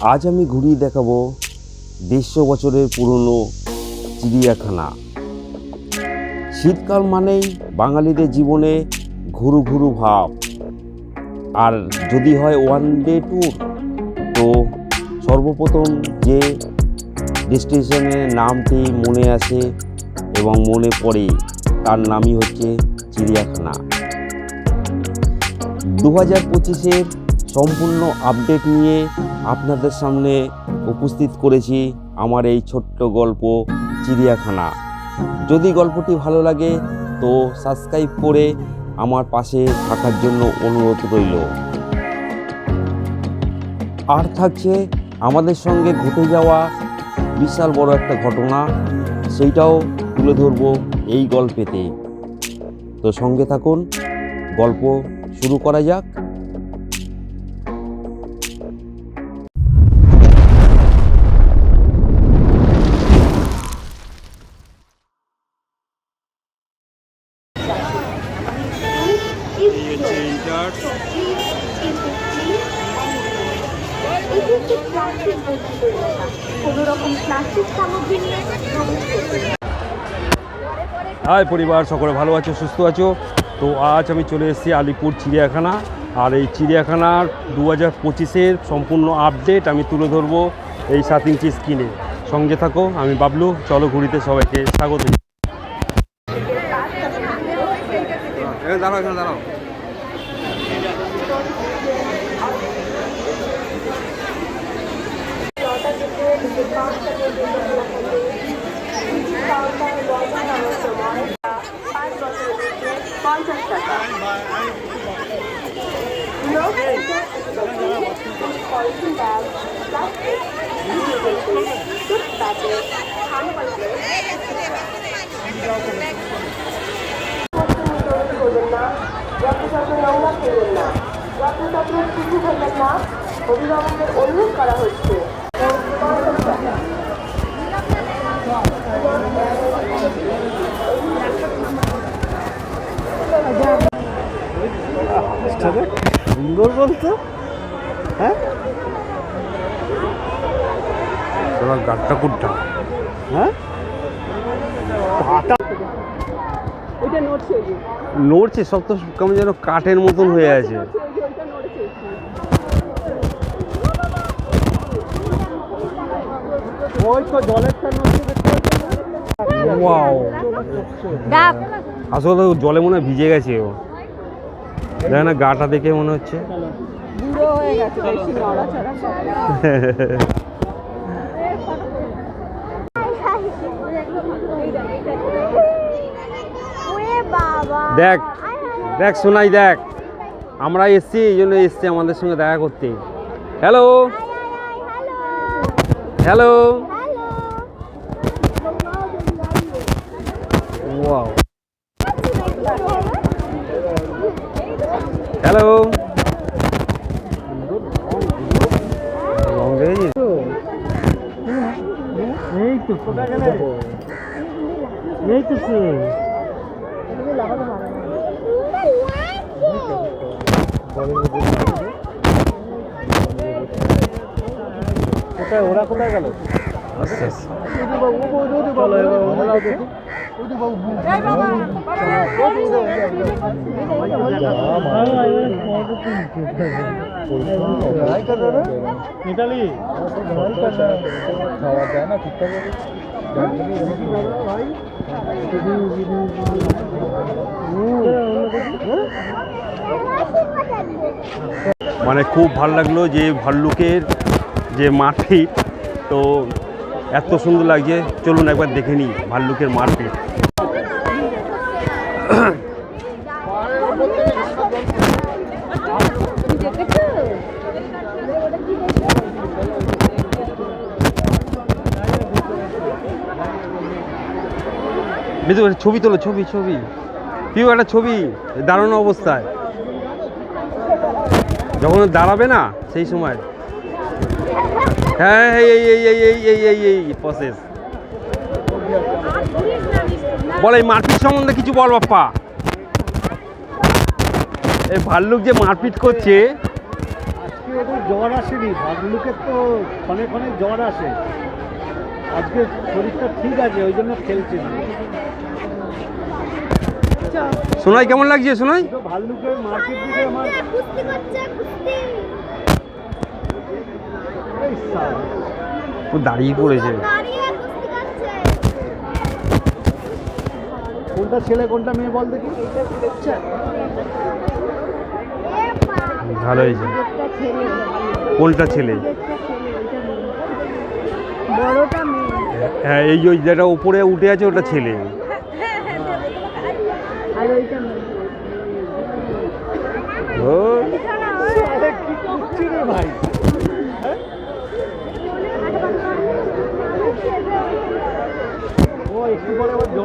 আজ আমি ঘুরিয়ে দেখাবো দেড়শো বছরের পুরনো চিড়িয়াখানা। শীতকাল মানেই বাঙালিদের জীবনে ঘুরু ঘুরু ভাব। আর যদি হয় ওয়ান ডে ট্যুর তো সর্বপ্রথম যে ডেস্টিনেশনের নামটি মনে আসে এবং মনে পড়ে, তার নামই হচ্ছে চিড়িয়াখানা। দু হাজার পঁচিশের সম্পূর্ণ আপডেট নিয়ে আপনাদের সামনে উপস্থিত করেছি আমার এই ছোট্ট গল্প চিড়িয়াখানা। যদি গল্পটি ভালো লাগে তো সাবস্ক্রাইব করে আমার পাশে থাকার জন্য অনুরোধ রইল। আর থাকছে আমাদের সঙ্গে ঘটে যাওয়া বিশাল বড় একটা ঘটনা, সেইটাও তুলে ধরবো এই গল্পেতে তো সঙ্গে থাকুন, গল্প শুরু করা যাক। হাই পরিবার, সকলে ভালো আছো, সুস্থ আছো? তো আজ আমি চলে এসেছি আলিপুর চিড়িয়াখানা। আর এই চিড়িয়াখানার দু হাজার পঁচিশের সম্পূর্ণ আপডেট আমি তুলে ধরবো এই সাত ইঞ্চি স্ক্রিনে। সঙ্গে থাকো, আমি বাবলু, চলো ঘুরিতে সবাইকে স্বাগত। দাঁড়াও দাঁড়াও। অভিভাবকদের অনুরোধ করা হচ্ছে সুন্দর বলতো হ্যাঁ? তোরা গাড্ডা কুড্ডা হ্যাঁ? নড়ছে সব তো কেমন যেন কাঠের মতন হয়ে আছে। আসলে জলে মনে হয় ভিজে গেছে ও। দেখ না গাটা দেখে মনে হচ্ছে। দেখ দেখ শোনাই দেখ আমরা এসছি এই জন্য এসছি আমাদের সঙ্গে দেখা করতে হ্যালো হ্যালো হ্যালো এই তো এই তো সে ওরা কোথায় গেল? আস্তে আস্তে। চলো এবার ওরাও দেখি ইটালি খাওয়া যায় না ঠিকঠাক মানে খুব ভালো লাগল যে ভাল্লুকের যে মারপিট তো এত সুন্দর লাগছে। চলুন একবার দেখে নিই ভাল্লুকের মারপিট বিদু একটা ছবি তোলো, ছবি ছবি। পিউ, একটা ছবি দাঁড়ানো অবস্থায়। যখন দাঁড়াবে না, সেই সময়। হ্যাঁ এই এই এই এই এই এই এই এই প্রসেস বল এই মারপিট সম্বন্ধে কিছু বল বাপ্পা। এই ভাল্লুক যে মারপিট করছে। ওদের জ্বর আসেনি ভাগলুকের তো ক্ষণে ক্ষণে জ্বর আসে। আজকে শরীরটা ঠিক আছে ওই জন্য খেলছে না। সোনাই কেমন লাগছে সোনাই? ভাল্লুকের মার্কেট দিকে আমার কুস্তি করছে কুস্তি এই সালা, ও দাঁড়িয়ে পড়েছে। কোনটা ছেলে কোনটা মেয়ে বল দেখি। ভালো হয়েছে। কোনটা ছেলে? হ্যাঁ এই যে ওই যেটা উপরে উঠে আছে ওটা ছেলে। ও। ভাই ও একটু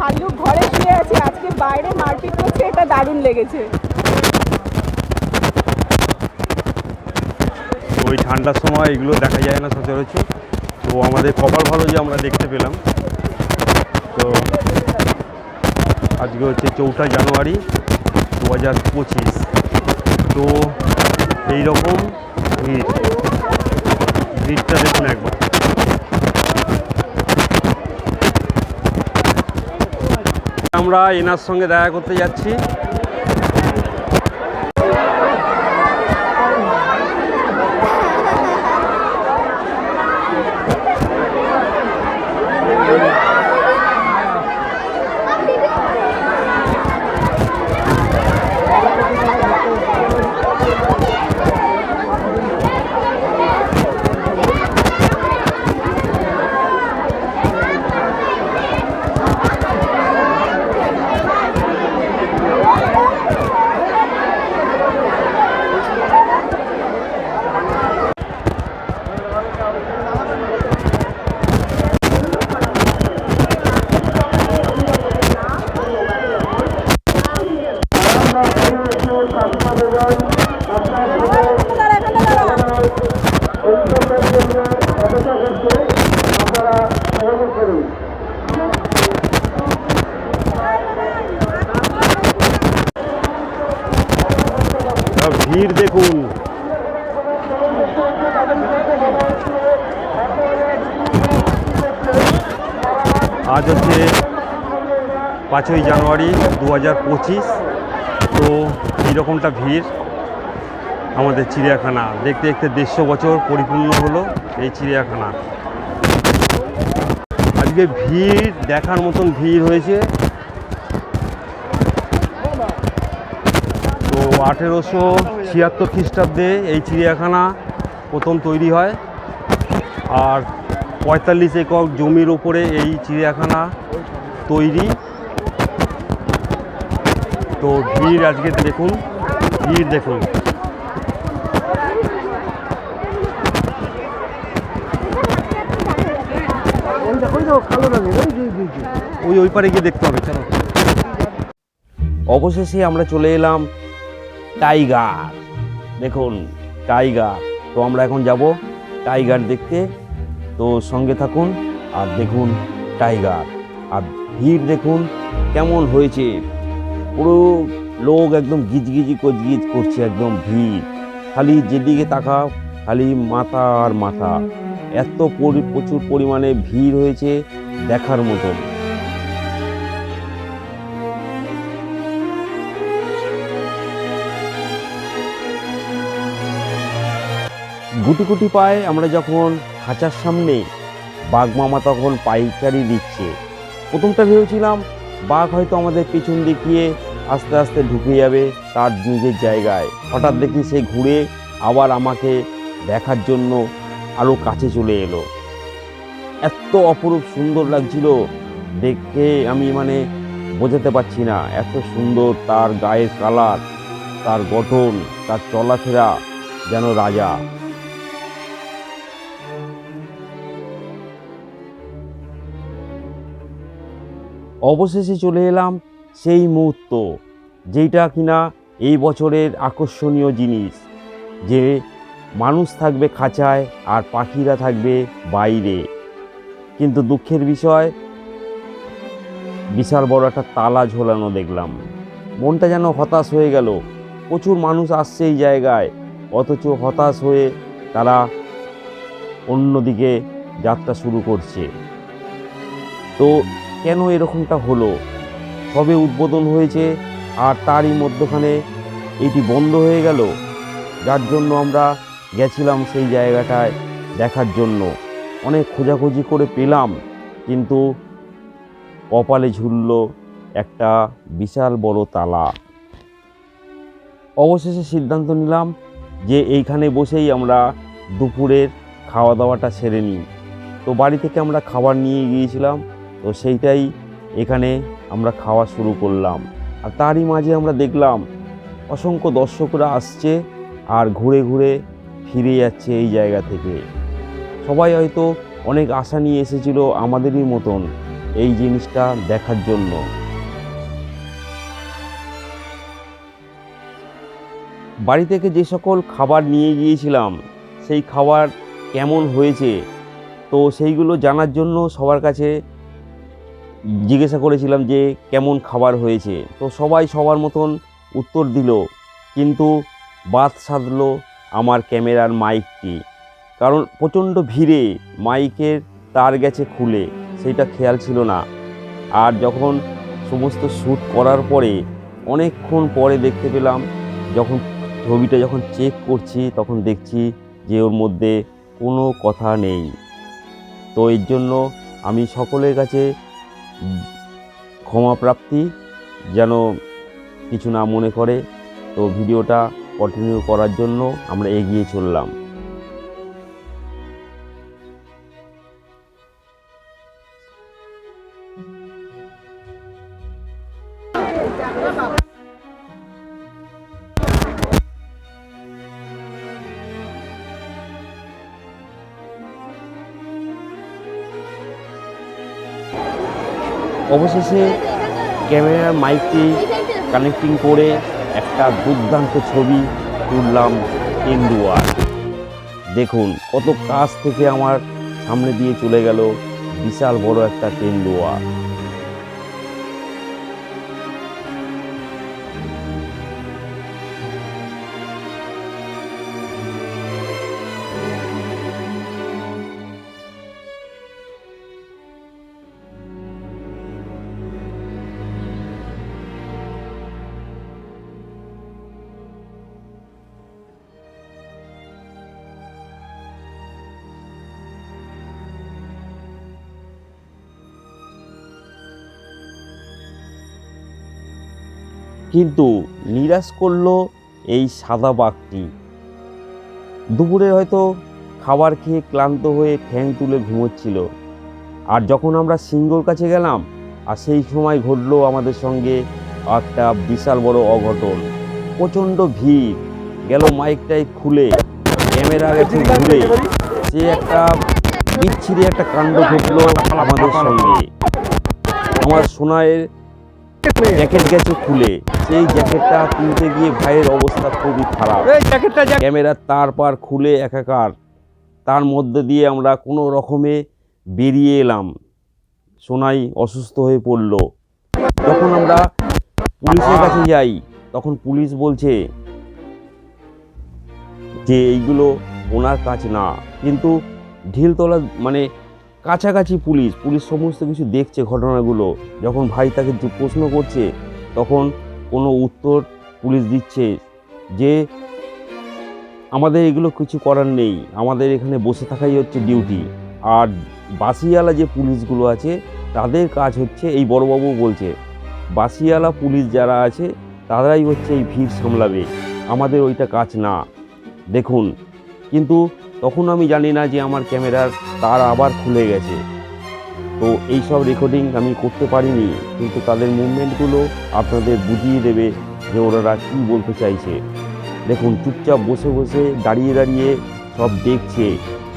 ভাল্লুক ঘরে শুয়ে আছে, আজকে বাইরে মারপিট করছে এটা দারুণ লেগেছে। ওই ঠান্ডার সময় এগুলো দেখা যায় না সচরাচর। তো আমাদের কপাল ভালো যে আমরা দেখতে পেলাম। তো আজকে হচ্ছে চৌঠা জানুয়ারি দু হাজার পঁচিশ। তো এই রকম ভিড়। ভিড়টা দেখুন একবার। আমরা এনার সঙ্গে দেখা করতে যাচ্ছি আর ভিড় দেখুন আজ হচ্ছে পাঁচই জানুয়ারি দু হাজার পঁচিশ। তো এইরকমটা ভিড়? আমাদের চিড়িয়াখানা। দেখতে দেখতে দেড়শো বছর পরিপূর্ণ হলো এই চিড়িয়াখানা। আজকে ভিড়, দেখার মতন ভিড় হয়েছে। তো আঠেরোশো ছিয়াত্তর খ্রিস্টাব্দে এই চিড়িয়াখানা প্রথম তৈরি হয়। আর পঁয়তাল্লিশ একক জমির ওপরে এই চিড়িয়াখানা তৈরি। তো ভিড় আজকে দেখুন, ভিড় দেখুন। ওই ওই পারে গিয়ে দেখতে হবে, চলো। অবশেষে আমরা চলে এলাম টাইগার। দেখুন, টাইগার। তো আমরা এখন যাব টাইগার দেখতে। তো সঙ্গে থাকুন আর দেখুন টাইগার। আর ভিড় দেখুন কেমন হয়েছে। পুরো লোক একদম গিজগিজি গিজ করছে, একদম ভিড়। খালি যেদিকে তাকাও, খালি মাথা আর মাথা। এত পরি- প্রচুর পরিমাণে ভিড় হয়েছে দেখার মতো। গুটি গুটি পায়ে আমরা যখন খাঁচার সামনে বাঘ মামা তখন পাইকারি দিচ্ছে। প্রথমটা ভেবেছিলাম, বাঘ হয়তো আমাদের পিছন দেখিয়ে আস্তে আস্তে ঢুকে যাবে তার নিজের জায়গায়। হঠাৎ দেখি সে ঘুরে আবার আমাকে দেখার জন্য আরও কাছে চলে এলো। এত অপরূপ সুন্দর লাগছিল। দেখে আমি মানে বোঝাতে পারছি না এত সুন্দর তার গায়ের কালার, তার গঠন, তার চলাফেরা যেন রাজা। অবশেষে চলে এলাম সেই মুহূর্ত, যেইটা কিনা এই বছরের আকর্ষণীয় জিনিস, যে মানুষ থাকবে খাঁচায় আর পাখিরা থাকবে বাইরে। কিন্তু দুঃখের বিষয়, বিশাল বড় একটা তালা ঝোলানো দেখলাম। মনটা যেন হতাশ হয়ে গেল। প্রচুর মানুষ আসছে এই জায়গায়, অথচ হতাশ হয়ে তারা অন্যদিকে যাত্রা শুরু করছে। তো কেন এরকমটা হলো? সবে উদ্বোধন হয়েছে আর তারই মধ্যখানে এটি বন্ধ হয়ে গেল। যার জন্য আমরা গেছিলাম সেই জায়গাটায় দেখার জন্য। অনেক খোঁজাখুঁজি করে পেলাম, কিন্তু কপালে ঝুলল একটা বিশাল বড় তালা। অবশেষে সিদ্ধান্ত নিলাম যে এইখানে বসেই আমরা দুপুরের খাওয়া দাওয়াটা সেরে নিই। তো বাড়ি থেকে আমরা খাবার নিয়ে গিয়েছিলাম, তো সেইটাই এখানে আমরা খাওয়া শুরু করলাম। আর তারই মাঝে আমরা দেখলাম অসংখ্য দর্শকরা আসছে আর ঘুরে ঘুরে ফিরে যাচ্ছে এই জায়গা থেকে। সবাই হয়তো অনেক আশা নিয়ে এসেছিল আমাদেরই মতন এই জিনিসটা দেখার জন্য। বাড়ি থেকে যে সকল খাবার নিয়ে গিয়েছিলাম, সেই খাবার কেমন হয়েছে, তো সেইগুলো জানার জন্য সবার কাছে জিজ্ঞাসা করেছিলাম যে কেমন খাবার হয়েছে। তো সবাই সবার মতন উত্তর দিল, কিন্তু বাদ সাধলো আমার ক্যামেরার মাইকটি কারণ প্রচণ্ড ভিড়ে মাইকের তার গেছে খুলে, সেটা খেয়াল ছিল না। আর যখন সমস্ত শ্যুট করার পরে, অনেকক্ষণ পরে দেখতে পেলাম, যখন ছবিটা যখন চেক করছি, তখন দেখছি যে ওর মধ্যে কোনো কথা নেই। তো এর জন্য আমি সকলের কাছে উম, ক্ষমা প্রাপ্তি যেন কিছু না মনে করে। তো ভিডিওটা কন্টিনিউ করার জন্য আমরা এগিয়ে চললাম। অবশেষে ক্যামেরার মাইকটি কানেক্টিং করে একটা দুর্দান্ত ছবি তুললাম তেন্দুয়ার দেখুন কত কাছ থেকে আমার সামনে দিয়ে চলে গেল বিশাল বড় একটা তেন্দুয়া কিন্তু নিরাশ করল এই সাদা বাঘটি। দুপুরে হয়তো খাবার খেয়ে ক্লান্ত হয়ে ঠ্যাং তুলে ঘুমোচ্ছিল। আর যখন আমরা সিংহর কাছে গেলাম, আর সেই সময় ঘটলো আমাদের সঙ্গে একটা বিশাল বড় অঘটন। প্রচণ্ড ভিড়। গেল মাইকটাই খুলে। ক্যামেরা গেছে ঘুরে। সে একটা বিচ্ছিরি একটা কাণ্ড ঘটলো আমাদের সঙ্গে। আমার সোনায়ের জ্যাকেট গেছে খুলে। সেই জ্যাকেটটা তুলতে গিয়ে ভাইয়ের অবস্থা খুবই খারাপ। ক্যামেরার তার পার খুলে একাকার। তার মধ্যে দিয়ে আমরা কোনো রকমে বেরিয়ে এলাম। সোনাই অসুস্থ হয়ে পড়ল। যখন আমরা পুলিশের কাছে যাই তখন পুলিশ বলছে যে এইগুলো ওনার কাজ না। কিন্তু ঢিলতলা মানে কাছাকাছি পুলিশ পুলিশ সমস্ত কিছু দেখছে ঘটনাগুলো। যখন ভাই তাকে প্রশ্ন করছে, তখন কোনো উত্তর পুলিশ দিচ্ছে যে, আমাদের এগুলো কিছু করার নেই। আমাদের এখানে বসে থাকাই হচ্ছে ডিউটি আর বাসিওয়ালা যে পুলিশগুলো আছে, তাদের কাজ হচ্ছে, এই বড়বাবু বলছে বাসিওয়ালা পুলিশ যারা আছে, তারাই হচ্ছে এই ভিড় সামলাবে। আমাদের ওইটা কাজ না। দেখুন, কিন্তু তখন আমি জানি না যে আমার ক্যামেরার তার আবার খুলে গেছে। তো এই সব রেকর্ডিং আমি করতে পারিনি, কিন্তু তাদের মুভমেন্টগুলো আপনাদের বুঝিয়ে দেবে যে ওনারা কী বলতে চাইছে। দেখুন, চুপচাপ বসে বসে দাঁড়িয়ে দাঁড়িয়ে সব দেখছে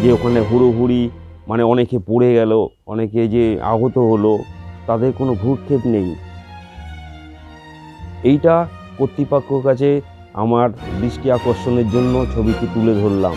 যে ওখানে হুড়োহুড়ি মানে অনেকে পড়ে গেল, অনেকে যে আহত হলো, তাদের কোনো ভ্রুক্ষেপ নেই। এইটা কর্তৃপক্ষের কাছে আমার দৃষ্টি আকর্ষণের জন্য ছবিটি তুলে ধরলাম।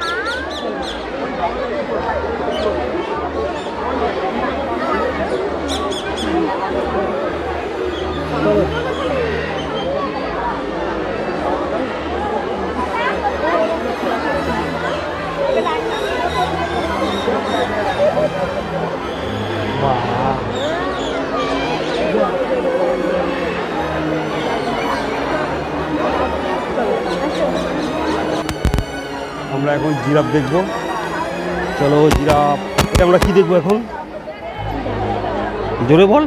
আমরা এখন জিরাফ দেখব। চলো জিরাফ আমরা কি দেখব এখন? জোরে বল।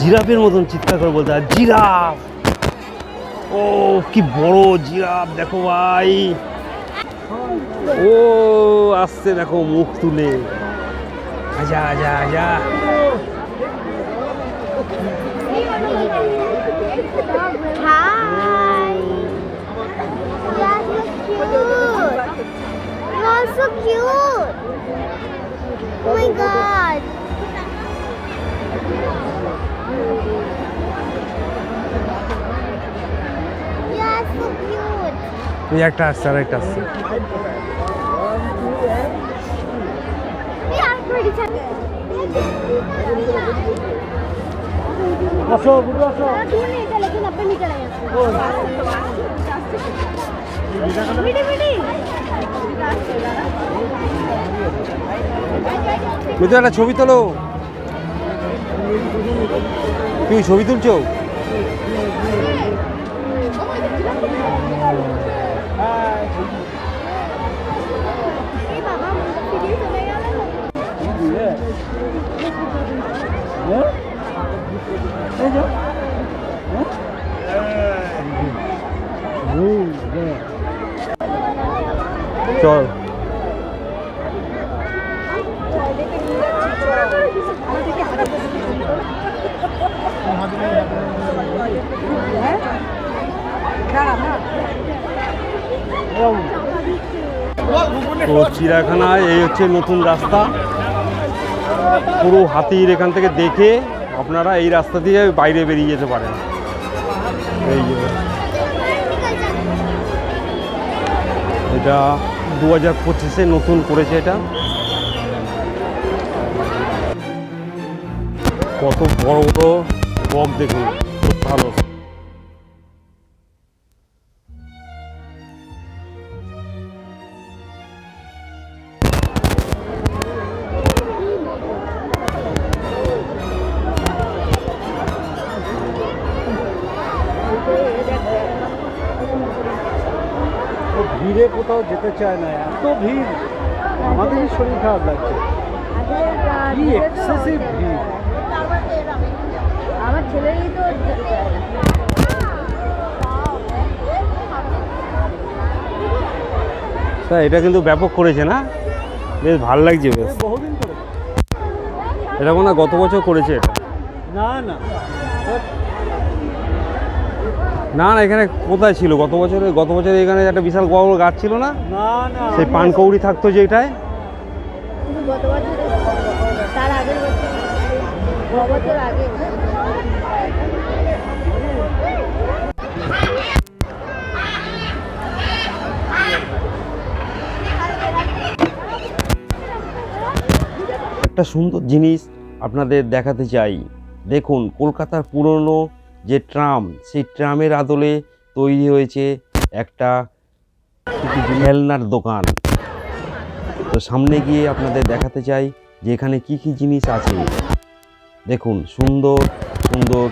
জিরাফের মতন চিৎকার করে বলতে জিরাফ। ও, কি বড় জিরাফ, দেখো ভাই। ও, আসছে, দেখো মুখ তুলে। আজা আজা আজা. Oh my god. এই একটা আসছে আর একটা আসছে একটা ছবি তোলো। তুমি ছবি তুলছো এই বাবা ফিরে চলে গেল চল তো চিড়িয়াখানায় এই হচ্ছে নতুন রাস্তা। পুরো হাতির এখান থেকে দেখে আপনারা এই রাস্তা দিয়ে বাইরে বেরিয়ে যেতে পারেন। এই এটা দু হাজার পঁচিশে নতুন করেছে এটা। কত বড় বড় বক দেখুন। ভালো। চায় না এত ভিড়। আমাদেরই শরীর খারাপ লাগছে। কি এক্সেসিভ ভিড়। আমার ছেলেরই তো স্যার এটা কিন্তু ব্যাপক করেছে না? বেশ ভালো লাগছে বেশ। বহুদিন করে এটা মনে গত বছর করেছে এটা। না না। না না এখানে কোথায় ছিল? গত বছরে গত বছরে এখানে একটা বিশাল বড় বড় গাছ ছিল না? সেই পানকৌড়ি থাকতো যেটায়? কিন্তু গত বছর তার আগের বছর ছ বছর। আগে একটা সুন্দর জিনিস আপনাদের দেখাতে চাই। দেখুন কলকাতার পুরনো যে ট্রাম সেই ট্রামের আদলে তৈরি হয়েছে একটা খেলনার দোকান। তো সামনে গিয়ে আপনাদের দেখাতে চাই যে এখানে কী কী জিনিস আছে। দেখুন সুন্দর সুন্দর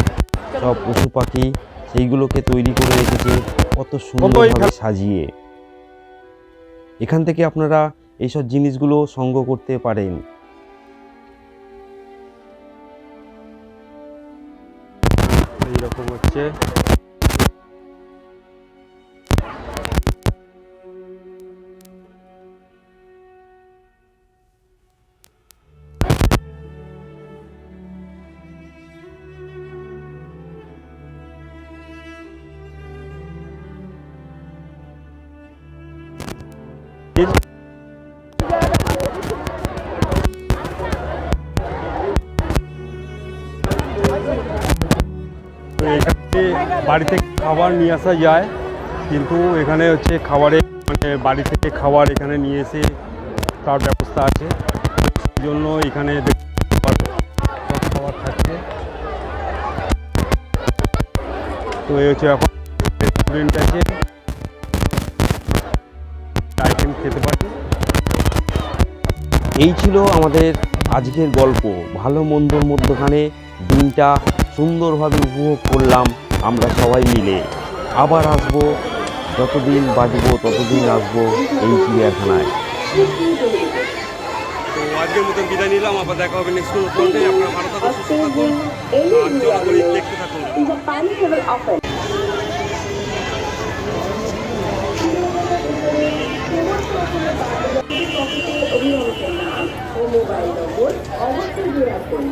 সব পশু পাখি সেইগুলোকে তৈরি করে রেখেছে কত সুন্দরভাবে সাজিয়ে। এখান থেকে আপনারা এইসব জিনিসগুলো সংগ্রহ করতে পারেন। এইরকম এখানে বাড়ি থেকে খাবার নিয়ে আসা যায়, কিন্তু এখানে হচ্ছে খাবারের মানে বাড়ি থেকে খাবার এখানে নিয়ে এসে তার ব্যবস্থা আছে। সেই জন্য এখানে খাবার থাকছে। তো এই হচ্ছে এখন রেস্টুরেন্ট আছে। আইটেম খেতে পারি। এই ছিল আমাদের আজকের গল্প। ভালো মন্দর মধ্যখানে দিনটা সুন্দরভাবে উপভোগ করলাম। আমরা সবাই মিলে আবার আসব যতদিন বাঁচবো ততদিন আসব এই চিড়িয়াখানায়। তো আজকের মতন বিদায় নিলাম আবার দেখা হবে নেক্সট কোনো আপনারা ভালো থাকুন সুস্থ থাকুন আর জলাগুলি দেখতে থাকুন। ও মোবাইল নম্বর অবশ্যই রাখুন।